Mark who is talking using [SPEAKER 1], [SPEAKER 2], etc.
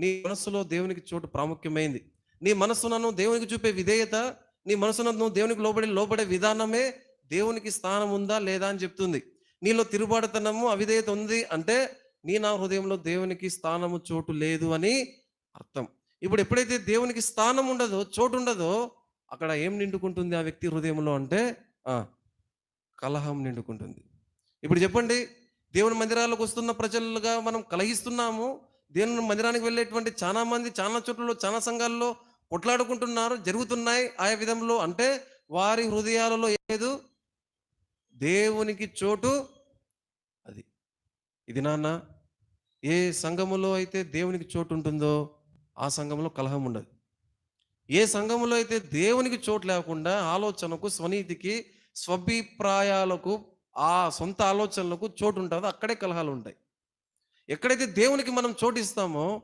[SPEAKER 1] నీ మనస్సులో దేవునికి చోటు ప్రాముఖ్యమైంది. నీ మనస్సునను దేవునికి చూపే విధేయత నీ మనసును దేవునికి లోబడి లోబడే విధానమే దేవునికి స్థానం ఉందా లేదా అని చెప్తుంది. నీలో తిరుగుబాటుతనము అవిధేయత ఉంది అంటే నీ నా హృదయంలో దేవునికి స్థానము చోటు లేదు అని అర్థం. ఇప్పుడు ఎప్పుడైతే దేవునికి స్థానం ఉండదో చోటు ఉండదో అక్కడ ఏం నిండుకుంటుంది ఆ వ్యక్తి హృదయంలో అంటే కలహం నిండుకుంటుంది. ఇప్పుడు చెప్పండి దేవుని మందిరాలకు వస్తున్న ప్రజలుగా మనం కలహిస్తున్నాము దేవుని మందిరానికి వెళ్ళేటువంటి చాలా మంది చాలా చోట్లలో చాలా సంఘాల్లో కొట్లాడుకుంటున్నారు జరుగుతున్నాయి ఆయా విధంలో. అంటే వారి హృదయాలలో లేదు దేవునికి చోటు అది. ఇది నాన్న ఏ సంఘములో అయితే దేవునికి చోటు ఉంటుందో ఆ సంఘంలో కలహం ఉండదు. ఏ సంఘములో అయితే దేవునికి చోటు లేకుండా ఆలోచనకు స్వనీతికి స్వభిప్రాయాలకు ఆ సొంత ఆలోచనలకు చోటు ఉంటుందో అక్కడే కలహాలు ఉంటాయి. ఎక్కడైతే దేవునికి మనం చోటిస్తామో